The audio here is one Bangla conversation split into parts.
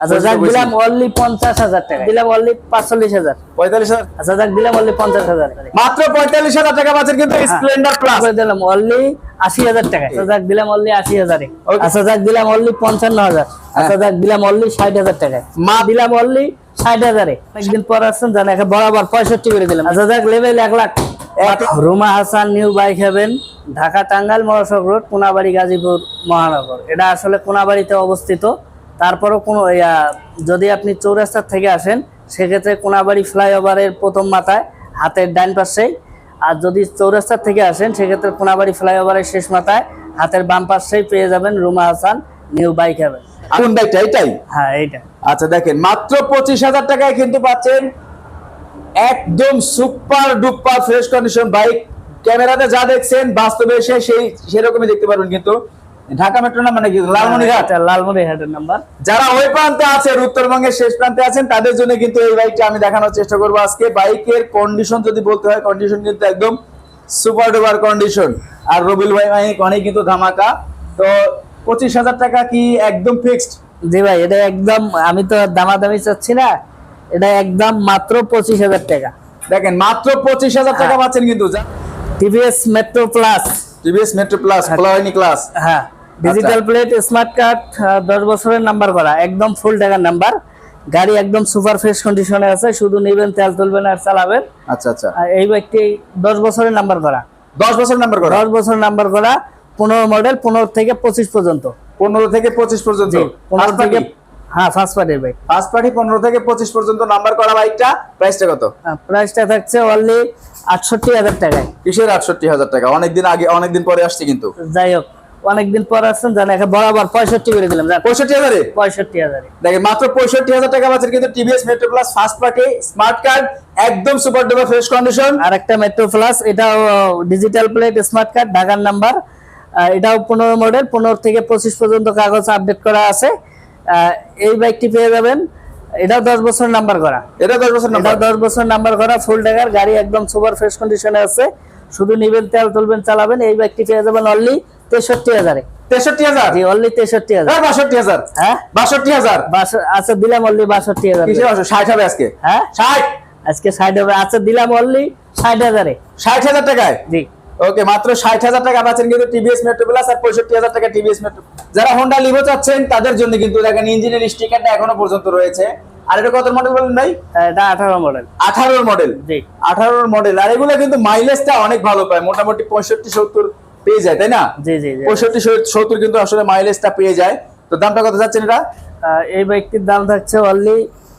আচ্ছা যাক দিলাম অনলি পঞ্চাশ হাজার টাকা। দিলাম অনলি পাঁচচল্লিশ হাজার। পঁয়তাল্লিশ হাজার? আচ্ছা যাক দিলাম অনলি পঞ্চাশ হাজার। মাত্র পঁয়তাল্লিশ হাজার টাকা কিন্তু হ্যাঁ। স্প্লেন্ডার প্লাস দিলাম অনলি আশি হাজার টাকা। আচ্ছা যাক দিলাম অনলি আশি হাজারে। আচ্ছা যাক দিলাম অনলি পঞ্চান্ন হাজার। আচ্ছা যাক দিলাম অনলি ষাট হাজার টাকায়। মা দিলাম অনলি ষাট হাজারে। একদিন পর আসছেন জানেন বরাবর পঁয়ষট্টি করে দিলাম। আচ্ছা যাক লেভেল এক lakh. Ruma Hasan new bike heaven Dhaka Tangail মহাসড়ক রোড কোনাবাড়ি গাজীপুর মহানগর। এটা আসলে কোনাবাড়িতে অবস্থিত। তারপরও কোনো যদি আপনি চৌরাস্তার থেকে আসেন সেক্ষেত্রে কোনাবাড়ি ফ্লাইওভারের প্রথম মাথায় হাতের ডান পাশেই। আর যদি চৌরাস্তার থেকে আসেন সেক্ষেত্রে কোনাবাড়ি ফ্লাইওভারের শেষ মাথায় হাতের বাম পাশেই পেয়ে যাবেন Ruma Hasan new bike heaven কোন বাইকটা? এটাই হ্যাঁ এইটা। আচ্ছা দেখেন মাত্র পঁচিশ হাজার টাকায় কিন্তু পাচ্ছেন একদম super duper fresh condition bike. ক্যামেরাতে যা দেখছেন বাস্তবে এসে সেই সেরকমই দেখতে পারবেন কিন্তু। ঢাকা মেট্রো না মানে কি লালমনিরহাট এটা লালমনিরহাটের নাম্বার। যারা ওই প্রান্তে আছেন উত্তরবঙ্গের শেষ প্রান্তে আছেন তাদের জন্য কিন্তু এই বাইকটা আমি দেখানোর চেষ্টা করব আজকে। বাইকের কন্ডিশন যদি বলতে হয় কন্ডিশন কিন্তু একদম সুপার ডুপার কন্ডিশন আর রবিল ভাই মাইক অনেক কিন্তু ধামাকা। তো পঁচিশ হাজার টাকা কি একদম ফিক্সড জি ভাই এটা একদম আমি তো দামাদামি চাচ্ছি না। এটা একদম মাত্র পঁচিশ হাজার টাকা। দেখেন মাত্র পঁচিশ হাজার টাকা হ্যাঁ। পাচ্ছেন কিন্তু TVS Metro Plus. TVS Metro Plus হয়নি ক্লাস হ্যাঁ। ডিজিটাল প্লেট স্মার্ট কার্ড দশ বছরের নাম্বার করা একদম ফুল টাকার নাম্বার গাড়ি একদম সুপার ফ্রেশ কন্ডিশনে আছে শুধু নেবেন তেল তুলবেন আর চালাবেন। আচ্ছা আচ্ছা। এই বাইকটি দশ বছরের নাম্বার করা। দশ বছর নাম্বার করা? দশ বছর নাম্বার করা পনেরো মডেল পনেরো থেকে পঁচিশ পর্যন্ত। পনেরো থেকে পঁচিশ পর্যন্ত? পনেরো থেকে হ্যাঁ ফার্স্ট পার্টির বাইক ফার্স্ট পার্টি পনেরো থেকে পঁচিশ পর্যন্ত নাম্বার করা বাইকটা প্রাইসটা কত? প্রাইসটা থাকছে অনলি আটষট্টি হাজার টাকায়। কিসের আটষট্টি হাজার টাকা? অনেকদিন আগে অনেকদিন পরে আসছে কিন্তু। যাই হোক। অনেকদিন পর আসছেন জানেন একে বরাবর পঁয়ষট্টি করে দিলাম পঁয়ষট্টি হাজারে? পঁয়ষট্টি হাজারে। দেখেন মাত্র পঁয়ষট্টি হাজার টাকা পাচ্ছেন কিন্তু TVS Metro Plus first party smart card একদম সুপার ডুপার ফ্রেশ কন্ডিশন আর একটা মেট্রো প্লাস এটাও ডিজিটাল প্লেট স্মার্ট কার্ড ঢাকার নাম্বার এটাও পনেরো মডেল পনেরো থেকে পঁচিশ পর্যন্ত কাগজ আপডেট করা আছে। এই বাইকটি পেয়ে যাবেন। এটাও দশ বছর নাম্বার করা। এটা দশ বছর নাম্বার দশ বছর নাম্বার করা ফুল টাকার গাড়ি একদম সুপার ফ্রেশ কন্ডিশনে আছে। শুধু নিবেন তেল তুলবেন চালাবেন এই বাইকটি পেয়ে যাবেন অনলি তেষট্টি হাজারে। তেষট্টি হাজার? জি অনলি তেষট্টি হাজার। হ্যাঁ, বাষট্টি হাজার। হ্যাঁ? বাষট্টি হাজার? আচ্ছা দিলাম অনলি বাষট্টি হাজার। ষাট হবে আজকে। হ্যাঁ? ষাট। আজকে ষাট হবে। আচ্ছা দিলাম অনলি ষাট হাজারে। ষাট হাজার টাকায়? জি। ওকে মাত্র ষাট হাজার টাকা পাচ্ছেন কিন্তু টিভিএস মেট্রো প্লাস আর পঁয়ষট্টি হাজার টাকা টিভিএস মেট্রো। যারা হোন্ডা লিভো চাচ্ছেন তাদের জন্য কিন্তু দেখেন ইঞ্জিনের স্টিকারটা এখনও পর্যন্ত রয়েছে। আর এটা কত মডেল বলেন ভাই? এটা আঠারো মডেল আঠারোর মডেল জি। আঠারোর মডেল আর এগুলো কিন্তু মাইলেজটা অনেক ভালো পায়। মোটামুটি পঁয়ষট্টি সত্তর পেয়ে যায় তাই না? জি জি জি। পঁয়ষট্টি সত্তর কিন্তু আসলে মাইলেজটা পেয়ে যায়। তো দামটা কত যাচ্ছেন এটা? এই বাইকটির দাম থাকছে অনলি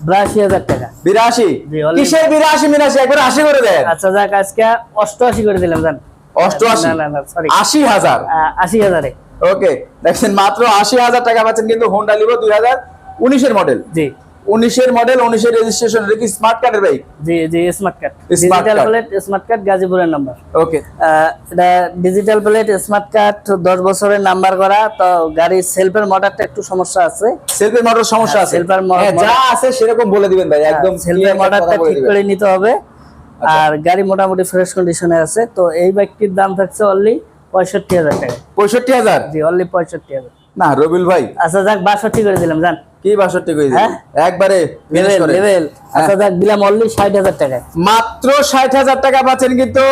বিরাশি হাজার টাকা। বিরাশি? কিসের বিরাশি মিরাশি? একবার আশি করে দেন। আচ্ছা যাক আজকে অষ্টআশি করে দিলাম জান। অষ্টআশি? না না না সরি আশি হাজার? আশি হাজারে। ওকে দেখছেন মাত্র আশি হাজার টাকা পাচ্ছেন কিন্তু হোন্ডা লিভো দুই হাজার উনিশের মডেল জি। উনিশের মডেল উনিশের রেজিস্ট্রেশন এটা কি স্মার্ট কার্ডের বাইক জি জি smart card digital plate smart card গাজীপুরের নাম্বার ওকে এটা ডিজিটাল প্লেট স্মার্ট কার্ড দশ বছরের নাম্বার করা তো গাড়ির সেলফের মোটরটা একটু সমস্যা আছে। সেলফের মোটর সমস্যা আছে। self-এর হ্যাঁ, যা আছে সেরকম বলে দিবেন ভাই একদম সেলফের মোটরটা ঠিক করে নিতে হবে। আচ্ছা। আর গাড়ি মোটামুটি ফ্রেশ কন্ডিশনে আছে তো এই বাইকটির দাম থাকছে অনলি পঁয়ষট্টি হাজার টাকা। পঁয়ষট্টি হাজার? জি অনলি পঁয়ষট্টি হাজার। না রবিল ভাই। আচ্ছা যাক বাষট্টি করে দিলাম জান কি বাষট্টি করে হ্যাঁ? দিবেন একবারে লেভেল করে। লেভেল হ্যাঁ। আচ্ছা যাক দিলাম অনলি ষাট হাজার মাত্র ষাট হাজার টাকা পাচ্ছেন কিন্তু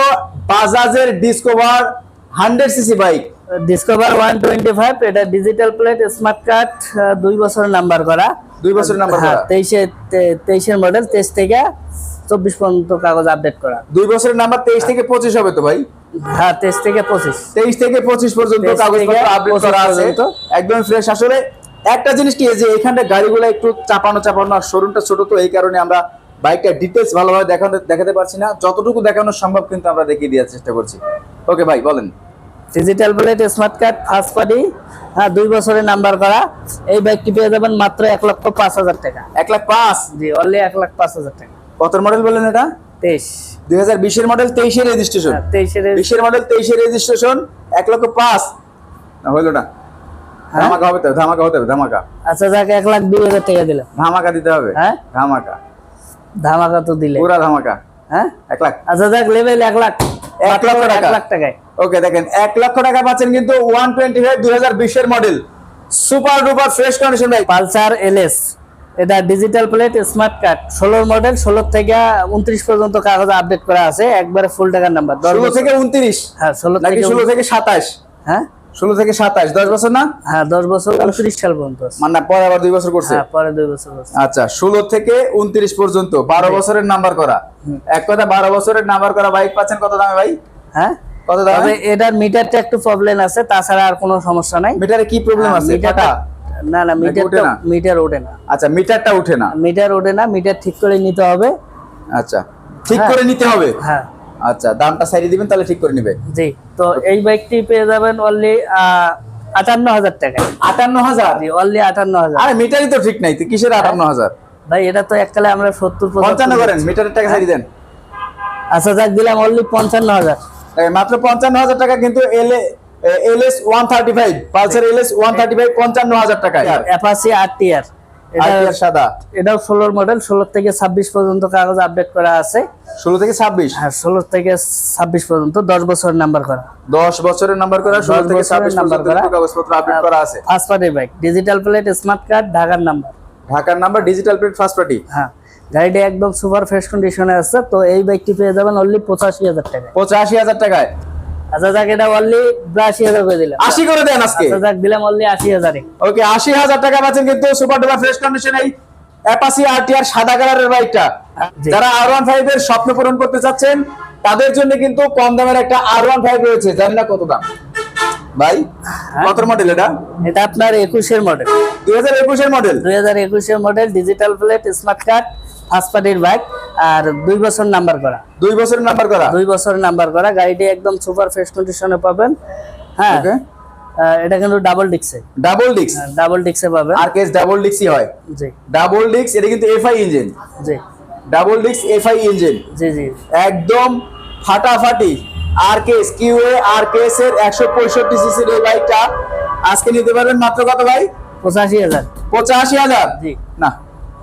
বাজাজের Discover hundred CC bike Discover one twenty five এটা ডিজিটাল প্লেট স্মার্ট কার্ড দুই বছরের নাম্বার করা। দুই বছরের নাম্বার হ্যাঁ করা। তেইশে তে- তেইশের মডেল তেইশ থেকে চব্বিশ পর্যন্ত কাগজ আপডেট করা। দুই বছরের নাম্বার তেইশ থেকে পঁচিশ হবে তো ভাই? হ্যাঁ তেইশ থেকে পঁচিশ। তেইশ থেকে পঁচিশ পর্যন্ত 23 কাগজপত্র থেকে আপডেট করা আছে। একদম ফ্রেশ আসলে একটা জিনিস কি এই যে এখানটা গাড়িগুলো একটু চাপানো চাপানো আর শোরুমটা ছোট তো এই কারণে আমরা বাইকটা ডিটেলস ভালোভাবে দেখানো দেখাতে পারছি না। যতটুকু দেখানো সম্ভব কিন্তু আমরা দেখিয়ে দেওয়ার চেষ্টা করছি। ওকে ভাই বলেন। Digital plate smart card first party হ্যাঁ দুই বছরের নাম্বার করা। এই বাইকটি পেয়ে যাবেন মাত্র এক লক্ষ পাঁচ হাজার টাকা। এক লাখ পাঁচ? জি অনলি এক লাখ পাঁচ হাজার টাকা। কত মডেল বলেন এটা? তেইশ। দুই হাজার বিশের মডেল তেইশের রেজিস্ট্রেশন হ্যাঁ, তেইশের বিশের মডেল তেইশের রেজিস্ট্রেশন এক লক্ষ পাঁচ। না হইল না? ধামাকা হবে তো? ধামাকা হতে হবে ধামাকা? আচ্ছা যাক এক লাখ দুই হাজার টাকা দিলাম। ধামাকা দিতে হবে? হ্যাঁ? ধামাকা। ধামাকা তো দিলে। পুরা ধামাকা? হ্যাঁ? এক লাখ। আচ্ছা যাক লেভেল এক লাখ। এক লক্ষ টাকা। লাখ টাকায়। ওকে দেখেন এক লক্ষ টাকা পাচ্ছেন কিন্তু ওয়ান টোয়েন্টি ফাইভ দুই হাজার বিশের model super duper fresh condition bike Pulsar LS এটা ডিজিটাল প্লেট স্মার্ট কার্ড ষোলোর মডেল ষোলো থেকে উনত্রিশ পর্যন্ত কাগজ আপডেট করা আছে। একবারে ফুল টাকার নাম্বার ষোলো থেকে উনত্রিশ? হ্যাঁ ষোলো থেকে ষোলো থেকে সাতাশ? হ্যাঁ? ষোলো থেকে সাতাশ দশ বছর না? হ্যাঁ দশ বছর উনত্রিশ সাল পর্যন্ত। মানে পরে আবার দুই বছর করছে? হ্যাঁ পরে দুই বছর। আচ্ছা ষোলো থেকে উনত্রিশ পর্যন্ত বারো বছরের নাম্বার করা। এক কথা বারো বছরের নাম্বার করা বাইক পাচ্ছেন কত দামে ভাই? হ্যাঁ? কত তবে দামে এটার মিটারটা একটু প্রবলেম আছে তাছাড়া আর কোনো সমস্যা নাই। মিটারে কি প্রবলেম আছে? মিটারটা না না মিটার ওঠে না? মিটার ওঠে না। আচ্ছা মিটারটা উঠে না? মিটার ওঠে না মিটার ঠিক করে নিতে হবে। আচ্ছা ঠিক হ্যাঁ। করে নিতে হবে? হ্যাঁ। আচ্ছা দামটা সাইডে দিবেন তাহলে ঠিক করে নিবে। জি তো এই বাইকটি পেয়ে যাবেন অনলি আটান্ন হাজার টাকায়। আটান্ন হাজার? অনলি আটান্ন হাজার। আরে মিটারই তো ঠিক নাই তো কিসের আটান্ন হাজার? ভাই এটা তো এককালে আমরা সত্তর পঞ্চান্ন করেন মিটারের টাকা সাইডে দেন। আচ্ছা যাক দিলাম অনলি পঞ্চান্ন হাজার। এই মাত্র পঞ্চান্ন হাজার টাকা কিন্তু L L S one thirty five Pulsar L S one thirty five পঞ্চান্ন হাজার টাকা অ্যাপাসি আট টিয়ার এটা সাদা? এটাও ষোলোর মডেল ষোলো থেকে ছাব্বিশ পর্যন্ত কাগজ আপডেট করা আছে। ষোলো থেকে ছাব্বিশ? হ্যাঁ ষোলো থেকে ছাব্বিশ পর্যন্ত দশ বছর নাম্বার করা। দশ বছরের নাম্বার করা ষোলো থেকে ছাব্বিশ নাম্বার করা। কাগজপত্র আপডেট করা আছে। First party bike digital plate smart card ঢাকার নাম্বার ঢাকার number digital plate first party হ্যাঁ গাড়িটি একদম সুপার ফ্রেশ কন্ডিশনে আছে তো এই বাইকটি পেয়ে যাবেন অনলি পঁচাশি হাজার টাকা পঁচাশি হাজার টাকায়। আচ্ছা যাক এটা অনলি করে দিলাম। করে দেন আজকে? আচ্ছা যাক দিলাম অনলি ওকে টাকা পাচ্ছেন কিন্তু সুপার ডুপার ফ্রেশ কন্ডিশন এই অ্যাপাসি আরটিআর সাদা কালারের বাইকটা। যারা আর ওয়ান ফাইভ এর স্বপ্ন পূরণ করতে চাচ্ছেন তাদের জন্য কিন্তু কম দামের একটা আর ওয়ান ফাইভ রয়েছে। জানি না কত দাম। ভাই কত মডেল এটা? এটা আপনার একুশের মডেল দুই হাজার একুশের মডেল দুই হাজার একুশের model digital plate smart card first পার্টির বাইক আর দুই বছর নাম্বার করা। দুই বছরের নাম্বার করা? দুই বছর নাম্বার করা। গাড়িটি একদম সুপার ফ্রেশ কন্ডিশনে পাবেন। হ্যাঁ। এটা কিন্তু ডাবল ডিক্সে ডাবল ডিক্স ডাবল ডিক্সে পাবেন। আর কেস ডাবল ডিক্সই হয়। জি। ডাবল ডিক্স এটা কিন্তু এফআই ইঞ্জিন জি। ডাবল ডিক্স এফআই ইঞ্জিন জি জি। একদম ফাটাফাটি। আর কেস কিউএ আর কেস এর একশো পঁয়ষট্টি সিসির এই বাইকটা আজকে নিতে পারবেন মাত্র কত ভাই? পঁচাশি হাজার। পঁচাশি হাজার? জি। না।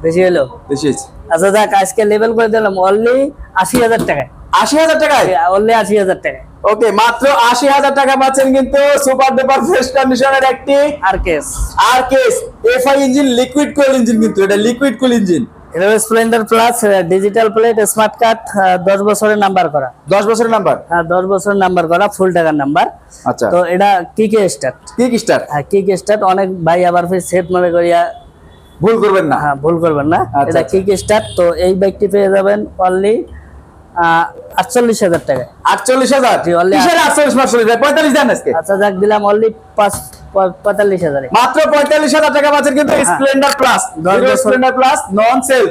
বেশি হলো? বেশি হয়েছে। আচ্ছা যাক আজকে লেভেল করে দিলাম অনলি আশি হাজার টাকায়। আশি হাজার টাকায়? অনলি আশি হাজার টাকায়। ওকে মাত্র আশি হাজার টাকা পাচ্ছেন কিন্তু সুপার ডুপার ফ্রেশ কন্ডিশনের একটি আর কেস আর case FI engine liquid cool engine কিন্তু এটা liquid cool engine Splendor plus digital plate smart card দশ বছরের নাম্বার করা। দশ বছরের নাম্বার হ্যাঁ দশ বছরের নাম্বার করা ফুল টাকার নাম্বার আচ্ছা। তো এটা কিক স্টার্ট কিক স্টার হ্যাঁ কিক স্টার্ট অনেক ভাই আবার ফির সেট মনে করিয়া ভুল করবেন না। হ্যাঁ ভুল করবেন না। আচ্ছা, এটা আচ্ছা। কিক স্টার্ট তো এই বাইকটি পেয়ে যাবেন অনলি আটচল্লিশ হাজার আটচল্লিশ হাজার? আটচল্লিশ পাঁচচল্লিশ পঁয়তাল্লিশ দেন আজকে। আচ্ছা যাক দিলাম অনলি পাঁচ পঁয়তাল্লিশ হাজারে। মাত্র পঁয়তাল্লিশ হাজার টাকা কিন্তু Splendor plus Splendor plus non self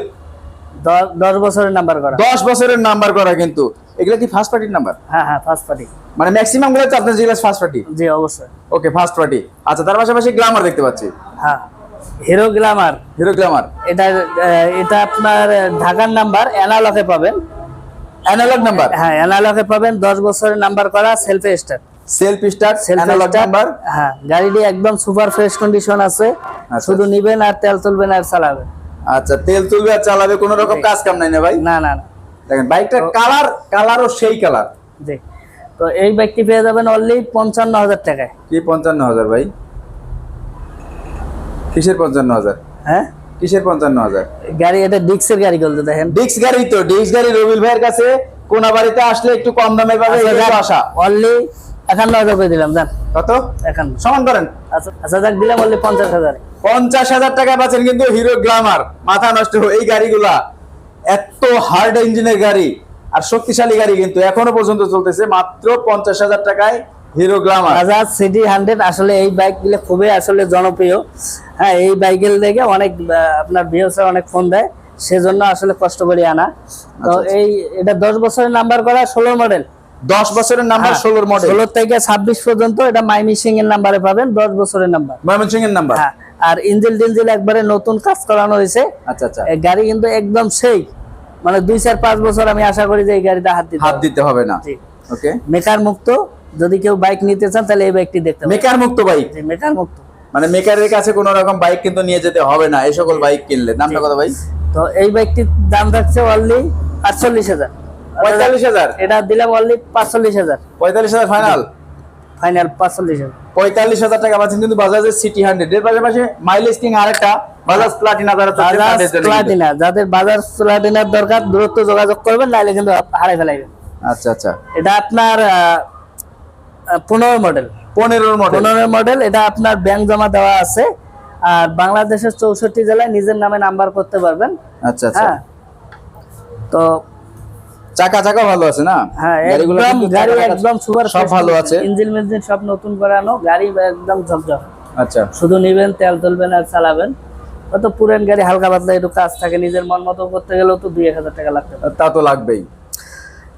দশ বছরের নাম্বার করা। দশ বছরের নাম্বার করা কিন্তু। এগুলো কি ফার্স্ট পার্টির নাম্বার হ্যাঁ হ্যাঁ ফার্স্ট পার্টি মানে ম্যাক্সিমামগুলো তো আপনার যেগুলো ফার্স্ট পার্টি জি অবশ্যই। ওকে ফার্স্ট পার্টি আচ্ছা তার পাশাপাশি গ্লামার দেখতে পাচ্ছি। হ্যাঁ। হিরো গ্লামার হিরো গ্লামার এটা এটা আপনার ঢাকার নাম্বার অ্যানালকে পাবেন। অ্যানালগ নাম্বার হ্যাঁ অ্যানালকে পাবেন দশ বছরের নাম্বার করা self start self start analog number হ্যাঁ গাড়িটি একদম সুপার ফ্রেশ কন্ডিশন আছে। আচ্ছা। শুধু নিবেন আর তেল তুলবেন আর চালাবেন। আচ্ছা তেল তুলবে আর চালাবে কোনো রকম কাজ কাম নাই না ভাই? না না না। দেখেন বাইকটার কালার কালারও সেই কালার জি। তো এই বাইকটি পেয়ে যাবেন অনলি পঞ্চান্ন হাজার টাকায়। কি পঞ্চান্ন হাজার ভাই? কিসের পঞ্চান্ন হাজার? হ্যাঁ? কিসের পঞ্চান্ন হাজার? গাড়ি এটা ডিক্সের গাড়ি বলতে দেখেন। ডিক্স গাড়ি তো ডিক্স গাড়ি রবিল ভাইয়ের কাছে কোনা বাড়িতে আসলে একটু কম দামে পাবে আচ্ছা, আশা অনলি একান্ন হাজার করে দিলাম যান। কত? একান্ন। সমান করেন। আচ্ছা আচ্ছা যাক দিলাম অনলি পঞ্চাশ হাজার। পঞ্চাশ হাজার টাকা পাচ্ছেন কিন্তু হিরো গ্লামার মাথা নষ্ট এই গাড়িগুলা। এত হার্ড ইঞ্জিনের গাড়ি আর শক্তিশালী গাড়ি কিন্তু এখনও পর্যন্ত চলতেছে মাত্র পঞ্চাশ হাজার টাকায় Hero Glamour Bajaj CT hundred আসলে এই বাইকগুলো খুবই আসলে জনপ্রিয়। হ্যাঁ এই বাইকের দেখে অনেক আপনার অনেক ফোন দেয় সেজন্য আসলে কষ্ট করে আনা। তো আচ্ছা, এই এটা দশ বছরের নাম্বার করা ষোলো মডেল দশ বছরের নাম্বার হ্যাঁ, ষোলোর মডেল ষোলো থেকে ছাব্বিশ পর্যন্ত এটা এর নাম্বারে পাবেন দশ বছরের নাম্বার এর নাম্বার হ্যাঁ আর ইঞ্জিল টিঞ্জিল একবারে নতুন কাজ করানো হয়েছে। আচ্ছা আচ্ছা। গাড়ি কিন্তু একদম সেই। মানে দুই চার পাঁচ বছর আমি আশা করি যে এই গাড়িতে হাত দিতে হাত দিতে হবে না। জি। ওকে মেকার মুক্ত। যদি কেউ বাইক নিতে চান তাহলে এই বাইকটি দেখতে মেকার মুক্ত বাইক মেকার মুক্ত মানে মেকারের কাছে কোনো রকম বাইক কিন্তু নিয়ে যেতে হবে না এই সকল বাইক কিনলে। দামটা কত ভাই? তো এই বাইকটির দাম থাকছে অনলি আটচল্লিশ হাজার। পঁয়তাল্লিশ হাজার? এটা দিলাম অনলি পাঁচচল্লিশ হাজার। পঁয়তাল্লিশ হাজার ফাইনাল ফাইনাল পাঁচচল্লিশ হাজার। পঁয়তাল্লিশ হাজার টাকা পাচ্ছেন কিন্তু বাজাজের সিটি হান্ড্রেড এর পাশাপাশি মাইলেজ কিং আরেকটা বাজাজ প্লাটিনা যারা বাজাজ। প্লাটিনা যাদের বাজাজ প্লাটিনার দরকার দূরত্ব যোগাযোগ করবেন নাহলে কিন্তু হারাই ফেলাইবেন। আচ্ছা আচ্ছা। এটা আপনার পনেরো মডেল পনেরো মডেল পনেরো মডেল এটা আপনার ব্যাংক জমা দেওয়া আছে। আর বাংলাদেশের চৌষট্টি জেলায় নিজের নামে নাম্বার করতে পারবেন। আচ্ছা আচ্ছা। হ্যাঁ। তো চাকা চাকা ভালো আছে না? হ্যাঁ একদম গাড়ি একদম সুপার সব ভালো আছে। ইঞ্জিন মিঞ্জিন সব নতুন করানো গাড়ি একদম ঝকঝক। আচ্ছা। শুধু নিবেন তেল তুলবেন আর চালাবেন। অত পুরান গাড়ি হালকা পাতলা একটু কাজ থাকে নিজের মন মতো করতে গেলেও তো দুই এক হাজার টাকা লাগতে পারে। তা তো লাগবেই।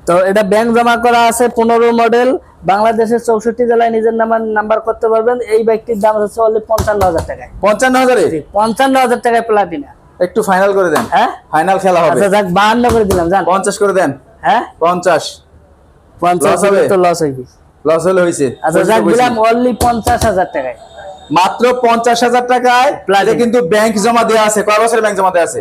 তো এটা ব্যাংক জমা করা আছে পনেরো মডেল বাংলাদেশের চৌষট্টি জেলায় নিজের নাম্বার নাম্বার করতে পারবেন। এই বাইকটির দাম হচ্ছে অনলি পঞ্চান্ন হাজার টাকায়। পঞ্চান্ন হাজারে? পঞ্চান্ন হাজার টাকায় প্লাটিনা একটু ফাইনাল করে দেন। হ্যাঁ? ফাইনাল খেলা হবে। আচ্ছা যাক বাহান্ন করে দিলাম জান। পঞ্চাশ করে দেন। হ্যাঁ? পঞ্চাশ। পঞ্চাশ Loss হবে? তো লস হইবি লস হলে হয়েছে। আচ্ছা যাক দিলাম অনলি পঞ্চাশ হাজার টাকায়। মাত্র পঞ্চাশ হাজার টাকায়। Platinum। এটা কিন্তু ব্যাংক জমা দেওয়া আছে কয় বছরের ব্যাংক জমা দেওয়া আছে?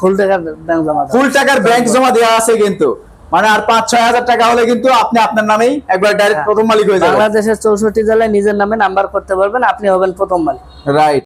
ফুল টাকার ব্যাংক জমা ফুল টাকার ব্যাংক জমা দেওয়া আছে কিন্তু। মানে আর পাঁচ ছয় হাজার টাকা হলে কিন্তু আপনি আপনার নামেই একবার ডাইরেক্ট প্রথম মালিক হয়ে যাবেন। বাংলাদেশের চৌষট্টি জেলায় নিজের নামে নাম্বার করতে পারবেন আপনি হবেন প্রথম মালিক। রাইট